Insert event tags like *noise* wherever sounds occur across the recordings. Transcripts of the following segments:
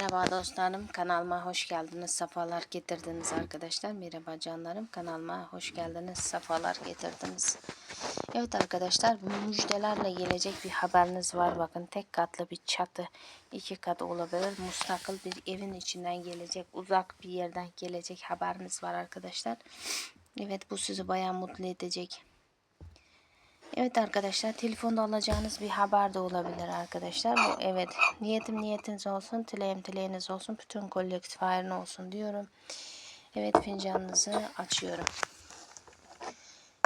Merhaba dostlarım kanalıma hoş geldiniz sefalar getirdiniz arkadaşlar. Merhaba canlarım kanalıma hoş geldiniz sefalar getirdiniz. Evet arkadaşlar müjdelerle gelecek bir haberiniz var. Bakın tek katlı bir çatı iki kat olabilir. Mustakil bir evin içinden gelecek uzak bir yerden gelecek haberiniz var arkadaşlar. Evet bu sizi bayağı mutlu edecek Evet arkadaşlar telefonda alacağınız bir haber de olabilir arkadaşlar. Bu evet niyetim niyetiniz olsun, dileğim dileğiniz olsun, bütün kolektif hayrın olsun diyorum. Evet fincanınızı açıyorum.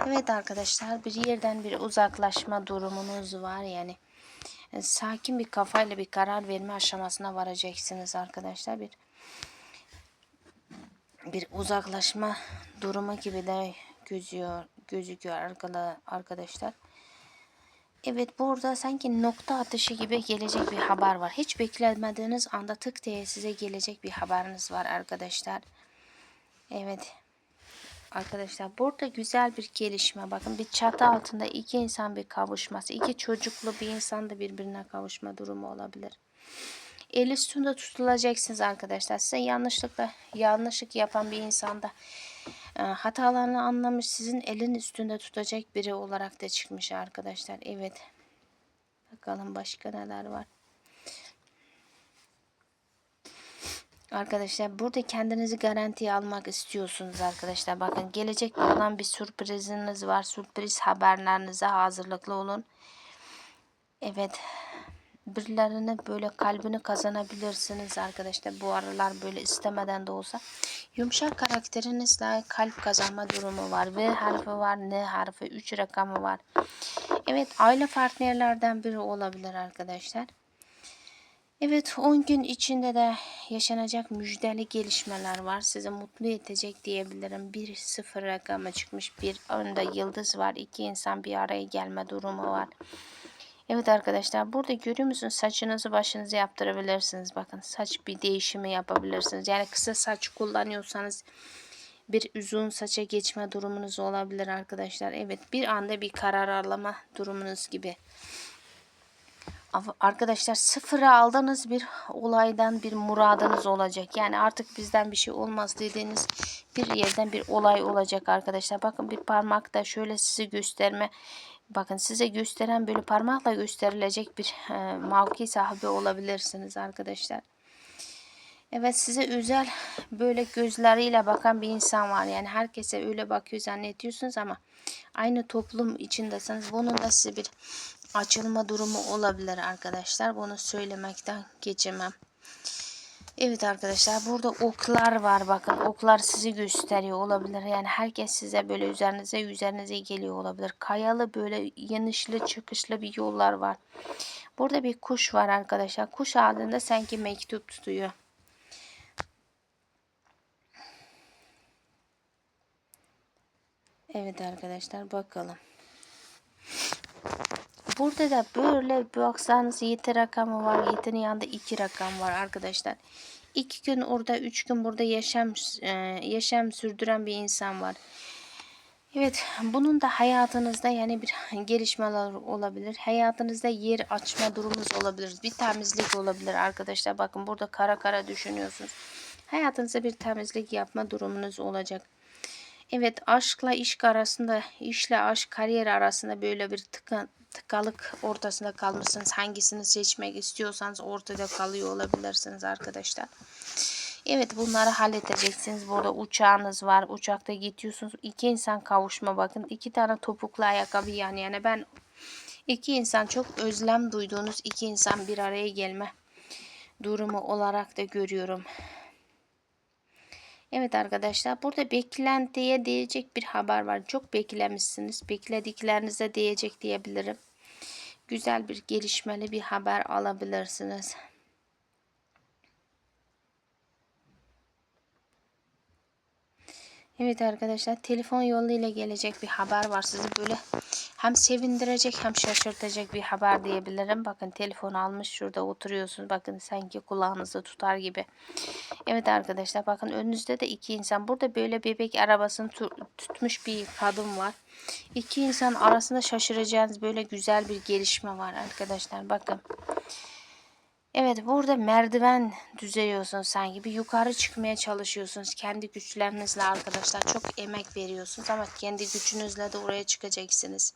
Evet arkadaşlar bir yerden bir uzaklaşma durumunuz var yani e, sakin bir kafayla bir karar verme aşamasına varacaksınız arkadaşlar. Bir bir uzaklaşma durumu gibi de gözüyor gözüküyor arkadaşlar. Evet burada sanki nokta atışı gibi gelecek bir haber var. Hiç beklemediğiniz anda tık diye size gelecek bir haberiniz var arkadaşlar. Evet. Arkadaşlar burada güzel bir gelişme. Bakın bir çatı altında iki insan bir kavuşması. iki çocuklu bir insan da birbirine kavuşma durumu olabilir. El üstünde tutulacaksınız arkadaşlar. Size yanlışlıkla yanlışlık yapan bir insanda hatalarını anlamış sizin elin üstünde tutacak biri olarak da çıkmış arkadaşlar. Evet. Bakalım başka neler var. Arkadaşlar burada kendinizi garantiye almak istiyorsunuz arkadaşlar. Bakın gelecek olan bir sürpriziniz var. Sürpriz haberlerinize hazırlıklı olun. Evet birilerine böyle kalbini kazanabilirsiniz arkadaşlar. Bu aralar böyle istemeden de olsa. Yumuşak karakterinizle kalp kazanma durumu var. V harfi var, N harfi, 3 rakamı var. Evet aile partnerlerden biri olabilir arkadaşlar. Evet 10 gün içinde de yaşanacak müjdeli gelişmeler var. Sizi mutlu edecek diyebilirim. Bir sıfır rakamı çıkmış. Bir önde yıldız var. İki insan bir araya gelme durumu var. Evet arkadaşlar burada görüyor musunuz saçınızı başınızı yaptırabilirsiniz. Bakın saç bir değişimi yapabilirsiniz. Yani kısa saç kullanıyorsanız bir uzun saça geçme durumunuz olabilir arkadaşlar. Evet bir anda bir karar alma durumunuz gibi. Arkadaşlar sıfıra aldığınız bir olaydan bir muradınız olacak. Yani artık bizden bir şey olmaz dediğiniz bir yerden bir olay olacak arkadaşlar. Bakın bir parmakta şöyle sizi gösterme Bakın size gösteren böyle parmakla gösterilecek bir e, mavki sahibi olabilirsiniz arkadaşlar. Evet size özel böyle gözleriyle bakan bir insan var. Yani herkese öyle bakıyor zannediyorsunuz ama aynı toplum içindesiniz. Bunun da size bir açılma durumu olabilir arkadaşlar. Bunu söylemekten geçemem. Evet arkadaşlar burada oklar var. Bakın oklar sizi gösteriyor olabilir. Yani herkes size böyle üzerinize üzerinize geliyor olabilir. Kayalı böyle yanışlı çıkışlı bir yollar var. Burada bir kuş var arkadaşlar. Kuş adında sanki mektup tutuyor. Evet arkadaşlar bakalım Burada da böyle baksanız 7 rakamı var. 7'nin yanında 2 rakam var arkadaşlar. 2 gün orada 3 gün burada yaşam e, yaşam sürdüren bir insan var. Evet bunun da hayatınızda yani bir *laughs* gelişmeler olabilir. Hayatınızda yer açma durumunuz olabilir. Bir temizlik olabilir arkadaşlar. Bakın burada kara kara düşünüyorsunuz. Hayatınızda bir temizlik yapma durumunuz olacak. Evet aşkla iş arasında, işle aşk kariyer arasında böyle bir tıkan, tıkalık ortasında kalmışsınız. Hangisini seçmek istiyorsanız ortada kalıyor olabilirsiniz arkadaşlar. Evet bunları halledeceksiniz. Burada uçağınız var. Uçakta gidiyorsunuz. İki insan kavuşma bakın. iki tane topuklu ayakkabı yani. Yani ben iki insan çok özlem duyduğunuz iki insan bir araya gelme durumu olarak da görüyorum. Evet arkadaşlar burada beklentiye diyecek bir haber var. Çok beklemişsiniz. Beklediklerinize diyecek diyebilirim. Güzel bir gelişmeli bir haber alabilirsiniz. Evet arkadaşlar telefon yoluyla gelecek bir haber var. Sizi böyle hem sevindirecek hem şaşırtacak bir haber diyebilirim. Bakın telefon almış şurada oturuyorsunuz. Bakın sanki kulağınızda tutar gibi. Evet arkadaşlar bakın önünüzde de iki insan. Burada böyle bebek arabasını tutmuş bir kadın var. İki insan arasında şaşıracağınız böyle güzel bir gelişme var arkadaşlar. Bakın. Evet burada merdiven düzeliyorsunuz sanki. Bir yukarı çıkmaya çalışıyorsunuz. Kendi güçlerinizle arkadaşlar. Çok emek veriyorsunuz ama kendi gücünüzle de oraya çıkacaksınız.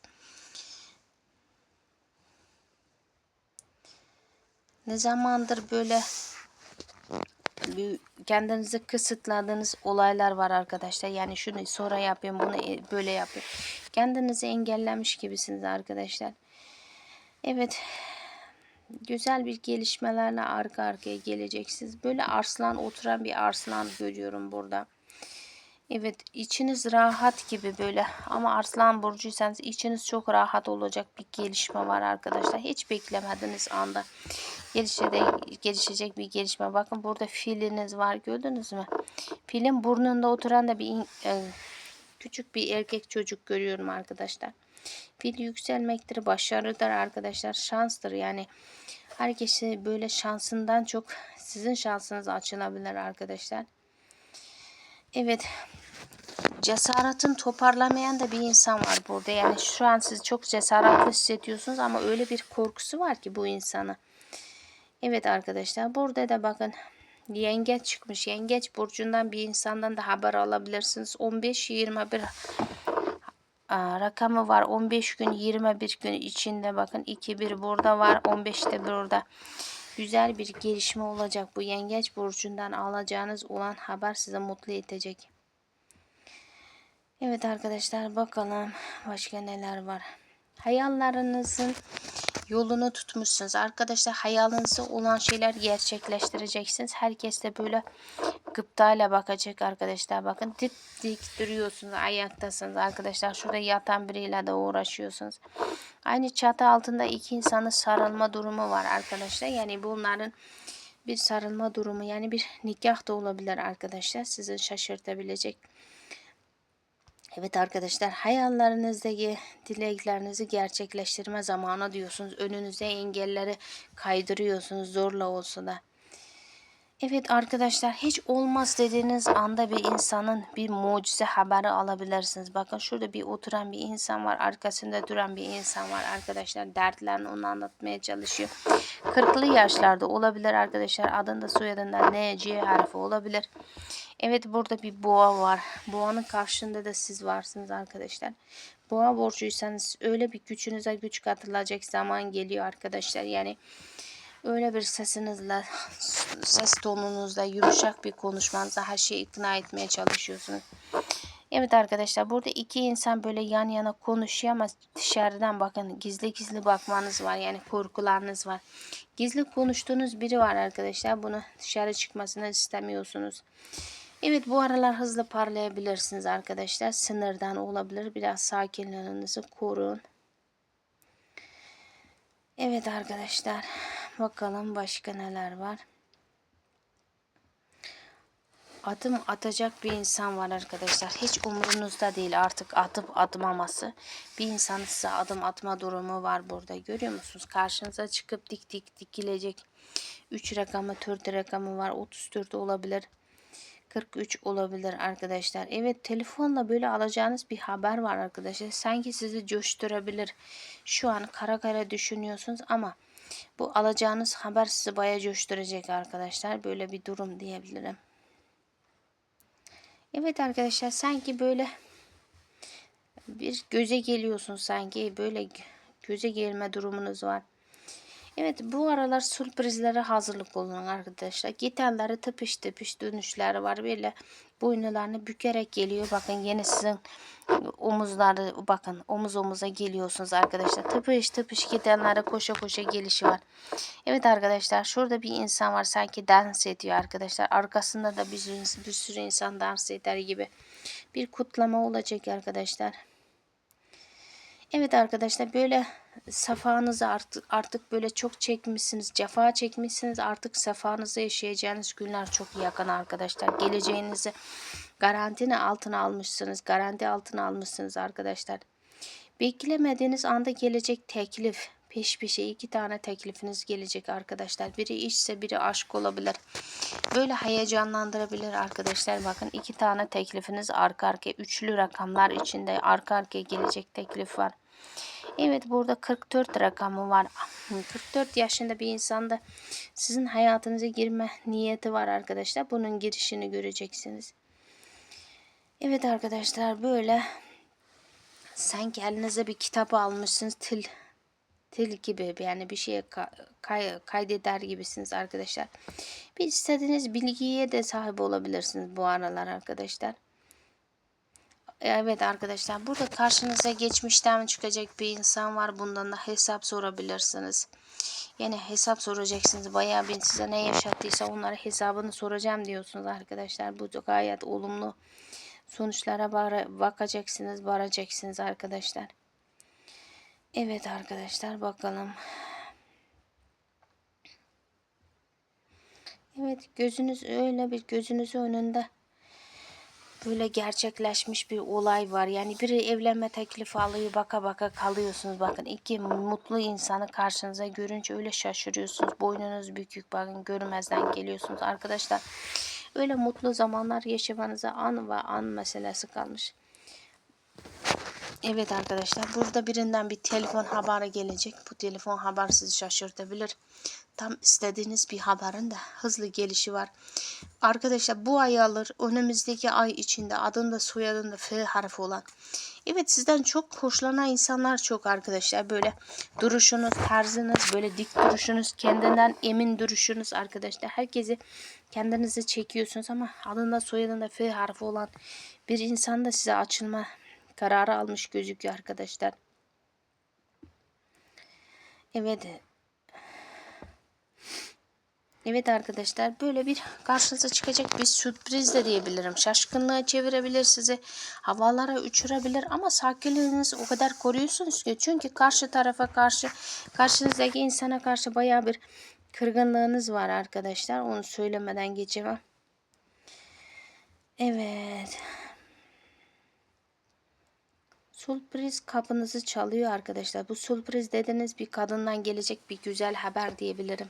Ne zamandır böyle kendinizi kısıtladığınız olaylar var arkadaşlar. Yani şunu sonra yapayım, bunu e- böyle yapayım. Kendinizi engellemiş gibisiniz arkadaşlar. Evet. Güzel bir gelişmelerle arka arkaya geleceksiniz. Böyle arslan oturan bir arslan görüyorum burada. Evet içiniz rahat gibi böyle ama arslan burcuysanız içiniz çok rahat olacak bir gelişme var arkadaşlar. Hiç beklemediğiniz anda gelişecek, gelişecek bir gelişme. Bakın burada filiniz var gördünüz mü? Filin burnunda oturan da bir e, küçük bir erkek çocuk görüyorum arkadaşlar. Fil yükselmektir, başarıdır arkadaşlar, şanstır yani. Herkesi böyle şansından çok sizin şansınız açılabilir arkadaşlar. Evet. Cesaretin toparlamayan da bir insan var burada. Yani şu an siz çok cesaretli hissediyorsunuz ama öyle bir korkusu var ki bu insana. Evet arkadaşlar burada da bakın yengeç çıkmış. Yengeç burcundan bir insandan da haber alabilirsiniz. 15-21 Rakamı var. 15 gün 21 gün içinde bakın 2-1 burada var. 15'te burada. Güzel bir gelişme olacak. Bu yengeç burcundan alacağınız olan haber size mutlu edecek. Evet arkadaşlar bakalım başka neler var. Hayallerinizin yolunu tutmuşsunuz. Arkadaşlar hayalinize olan şeyler gerçekleştireceksiniz. Herkes de böyle gıptayla bakacak arkadaşlar. Bakın dik dik duruyorsunuz. Ayaktasınız arkadaşlar. Şurada yatan biriyle de uğraşıyorsunuz. Aynı çatı altında iki insanın sarılma durumu var arkadaşlar. Yani bunların bir sarılma durumu yani bir nikah da olabilir arkadaşlar. Sizi şaşırtabilecek. Evet arkadaşlar hayallerinizdeki dileklerinizi gerçekleştirme zamanı diyorsunuz. Önünüze engelleri kaydırıyorsunuz zorla olsa da. Evet arkadaşlar hiç olmaz dediğiniz anda bir insanın bir mucize haberi alabilirsiniz. Bakın şurada bir oturan bir insan var. Arkasında duran bir insan var arkadaşlar. Dertlerini onu anlatmaya çalışıyor. 40'lı yaşlarda olabilir arkadaşlar. Adında soyadında N, C harfi olabilir. Evet burada bir boğa var. Boğanın karşında da siz varsınız arkadaşlar. Boğa borcuysanız öyle bir gücünüze güç katılacak zaman geliyor arkadaşlar. Yani öyle bir sesinizle, ses tonunuzla, yumuşak bir konuşmanızla her şeyi ikna etmeye çalışıyorsunuz. Evet arkadaşlar burada iki insan böyle yan yana konuşuyor ama dışarıdan bakın gizli gizli bakmanız var. Yani korkularınız var. Gizli konuştuğunuz biri var arkadaşlar. Bunu dışarı çıkmasını istemiyorsunuz. Evet bu aralar hızlı parlayabilirsiniz arkadaşlar. Sınırdan olabilir. Biraz sakinliğinizi korun. Evet arkadaşlar. Bakalım başka neler var. Adım atacak bir insan var arkadaşlar. Hiç umurunuzda değil artık atıp atmaması. Bir insanın size adım atma durumu var burada. Görüyor musunuz? Karşınıza çıkıp dik dik dikilecek. 3 rakamı 4 rakamı var. 34 olabilir. 43 olabilir arkadaşlar. Evet telefonla böyle alacağınız bir haber var arkadaşlar. Sanki sizi coşturabilir. Şu an kara kara düşünüyorsunuz ama bu alacağınız haber sizi baya coşturacak arkadaşlar. Böyle bir durum diyebilirim. Evet arkadaşlar sanki böyle bir göze geliyorsun sanki böyle göze gelme durumunuz var. Evet bu aralar sürprizlere hazırlık olun arkadaşlar. Gitarları tıpış tıpış dönüşleri var. Böyle boynularını bükerek geliyor. Bakın yine sizin omuzları bakın omuz omuza geliyorsunuz arkadaşlar. Tıpış tıpış gitarlara koşa koşa gelişi var. Evet arkadaşlar şurada bir insan var sanki dans ediyor arkadaşlar. Arkasında da bir, bir sürü insan dans eder gibi. Bir kutlama olacak arkadaşlar. Evet arkadaşlar böyle safanızı artık, artık böyle çok çekmişsiniz. Cefa çekmişsiniz. Artık safanızı yaşayacağınız günler çok yakın arkadaşlar. Geleceğinizi garantini altına almışsınız. Garanti altına almışsınız arkadaşlar. Beklemediğiniz anda gelecek teklif. Peş peşe iki tane teklifiniz gelecek arkadaşlar. Biri işse biri aşk olabilir. Böyle heyecanlandırabilir arkadaşlar. Bakın iki tane teklifiniz arka arkaya. Üçlü rakamlar içinde arka arkaya gelecek teklif var. Evet burada 44 rakamı var. 44 yaşında bir insanda sizin hayatınıza girme niyeti var arkadaşlar. Bunun girişini göreceksiniz. Evet arkadaşlar böyle sanki elinize bir kitap almışsınız til til gibi yani bir şeye ka- kay- kaydeder gibisiniz arkadaşlar. Bir istediğiniz bilgiye de sahip olabilirsiniz bu aralar arkadaşlar. Evet arkadaşlar burada karşınıza geçmişten çıkacak bir insan var. Bundan da hesap sorabilirsiniz. Yani hesap soracaksınız. Bayağı bir size ne yaşattıysa onlara hesabını soracağım diyorsunuz arkadaşlar. Bu gayet olumlu sonuçlara bakacaksınız, varacaksınız arkadaşlar. Evet arkadaşlar bakalım. Evet gözünüz öyle bir gözünüzün önünde böyle gerçekleşmiş bir olay var. Yani biri evlenme teklifi alıyor baka baka kalıyorsunuz. Bakın iki mutlu insanı karşınıza görünce öyle şaşırıyorsunuz. Boynunuz bükük bakın görmezden geliyorsunuz. Arkadaşlar öyle mutlu zamanlar yaşamanıza an ve an meselesi kalmış. Evet arkadaşlar burada birinden bir telefon haberi gelecek. Bu telefon haber sizi şaşırtabilir. Tam istediğiniz bir haberin de hızlı gelişi var. Arkadaşlar bu ay alır önümüzdeki ay içinde adında soyadında F harfi olan. Evet sizden çok hoşlanan insanlar çok arkadaşlar. Böyle duruşunuz, tarzınız, böyle dik duruşunuz, kendinden emin duruşunuz arkadaşlar. Herkesi kendinize çekiyorsunuz ama adında soyadında F harfi olan bir insan da size açılma kararı almış gözüküyor arkadaşlar. Evet. Evet arkadaşlar böyle bir karşınıza çıkacak bir sürpriz de diyebilirim. Şaşkınlığa çevirebilir sizi. Havalara uçurabilir ama sakinliğinizi o kadar koruyorsunuz ki. Çünkü karşı tarafa karşı karşınızdaki insana karşı baya bir kırgınlığınız var arkadaşlar. Onu söylemeden geçemem. Evet. Sürpriz kapınızı çalıyor arkadaşlar. Bu sürpriz dediniz bir kadından gelecek bir güzel haber diyebilirim.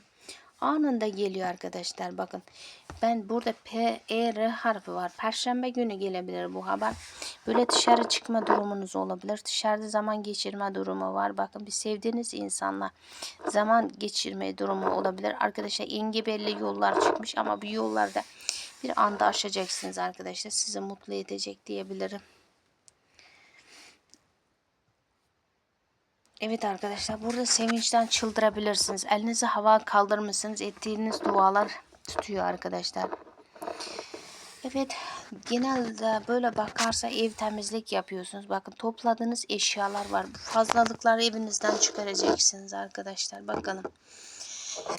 Anında geliyor arkadaşlar bakın. Ben burada P, E, R harfi var. Perşembe günü gelebilir bu haber. Böyle dışarı çıkma durumunuz olabilir. Dışarıda zaman geçirme durumu var. Bakın bir sevdiğiniz insanla zaman geçirme durumu olabilir. Arkadaşlar engebelli yollar çıkmış ama bu yollarda bir anda aşacaksınız arkadaşlar. Sizi mutlu edecek diyebilirim. Evet arkadaşlar burada sevinçten çıldırabilirsiniz. Elinizi hava kaldırmışsınız. Ettiğiniz dualar tutuyor arkadaşlar. Evet genelde böyle bakarsa ev temizlik yapıyorsunuz. Bakın topladığınız eşyalar var. Fazlalıkları evinizden çıkaracaksınız arkadaşlar. Bakalım.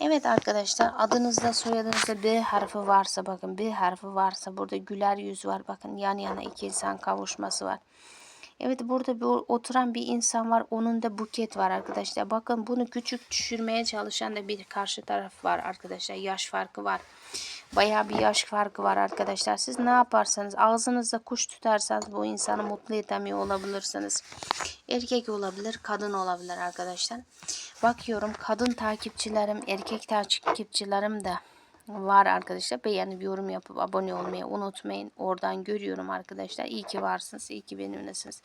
Evet arkadaşlar adınızda soyadınızda B harfi varsa bakın B harfi varsa burada güler yüz var. Bakın yan yana iki insan kavuşması var. Evet burada bir oturan bir insan var. Onun da buket var arkadaşlar. Bakın bunu küçük düşürmeye çalışan da bir karşı taraf var arkadaşlar. Yaş farkı var. Bayağı bir yaş farkı var arkadaşlar. Siz ne yaparsanız ağzınızda kuş tutarsanız bu insanı mutlu edemiyor olabilirsiniz. Erkek olabilir, kadın olabilir arkadaşlar. Bakıyorum kadın takipçilerim, erkek takipçilerim de var arkadaşlar. Beğenip yorum yapıp abone olmayı unutmayın. Oradan görüyorum arkadaşlar. İyi ki varsınız. iyi ki benimlesiniz.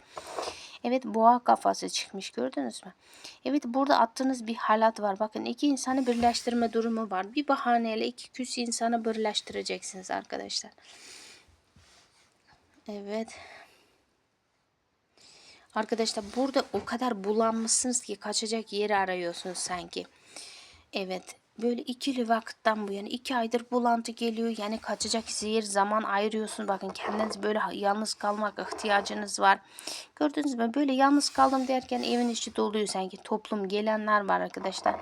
Evet boğa kafası çıkmış gördünüz mü? Evet burada attığınız bir halat var. Bakın iki insanı birleştirme durumu var. Bir bahaneyle iki küs insanı birleştireceksiniz arkadaşlar. Evet. Arkadaşlar burada o kadar bulanmışsınız ki kaçacak yeri arıyorsunuz sanki. Evet böyle ikili vakitten bu yani. İki aydır bulantı geliyor. Yani kaçacak yer zaman ayırıyorsun. Bakın kendiniz böyle yalnız kalmak ihtiyacınız var. Gördünüz mü? Böyle yalnız kaldım derken evin içi doluyor sanki. Toplum gelenler var arkadaşlar.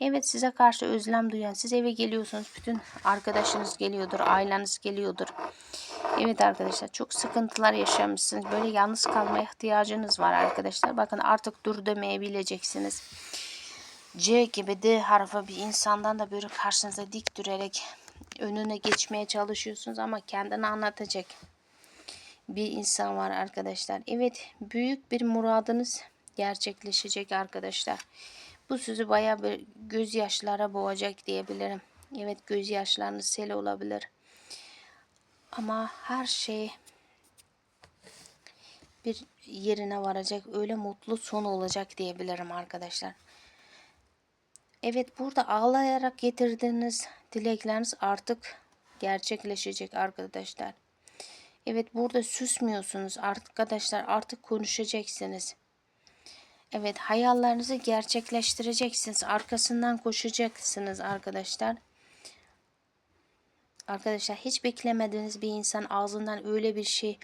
Evet size karşı özlem duyan siz eve geliyorsunuz. Bütün arkadaşınız geliyordur aileniz geliyordur. Evet arkadaşlar çok sıkıntılar yaşamışsınız. Böyle yalnız kalmaya ihtiyacınız var arkadaşlar. Bakın artık dur demeyebileceksiniz. C gibi D harfi bir insandan da böyle karşınıza dik dürerek önüne geçmeye çalışıyorsunuz ama kendini anlatacak bir insan var arkadaşlar. Evet büyük bir muradınız gerçekleşecek arkadaşlar. Bu sizi baya bir gözyaşlara boğacak diyebilirim. Evet gözyaşlarınız sel olabilir. Ama her şey bir yerine varacak. Öyle mutlu son olacak diyebilirim arkadaşlar. Evet burada ağlayarak getirdiğiniz dilekleriniz artık gerçekleşecek arkadaşlar. Evet burada susmuyorsunuz arkadaşlar artık konuşacaksınız. Evet hayallerinizi gerçekleştireceksiniz. Arkasından koşacaksınız arkadaşlar. Arkadaşlar hiç beklemediğiniz bir insan ağzından öyle bir şey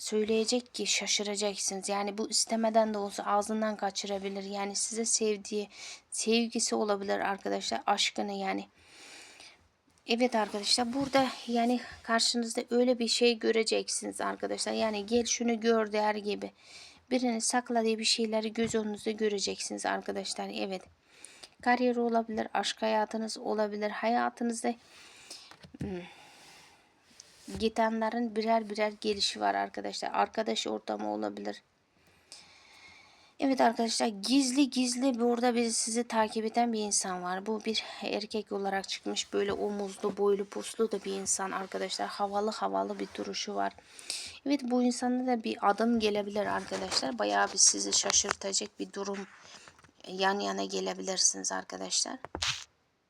söyleyecek ki şaşıracaksınız. Yani bu istemeden de olsa ağzından kaçırabilir. Yani size sevdiği, sevgisi olabilir arkadaşlar. Aşkını yani. Evet arkadaşlar burada yani karşınızda öyle bir şey göreceksiniz arkadaşlar. Yani gel şunu gör der gibi. Birini sakladığı bir şeyleri göz önünüzde göreceksiniz arkadaşlar. Evet. Kariyer olabilir, aşk hayatınız olabilir. Hayatınızda hmm, gidenlerin birer birer gelişi var arkadaşlar. Arkadaş ortamı olabilir. Evet arkadaşlar gizli gizli burada bir sizi takip eden bir insan var. Bu bir erkek olarak çıkmış böyle omuzlu boylu puslu da bir insan arkadaşlar. Havalı havalı bir duruşu var. Evet bu insanda da bir adım gelebilir arkadaşlar. Bayağı bir sizi şaşırtacak bir durum yan yana gelebilirsiniz arkadaşlar.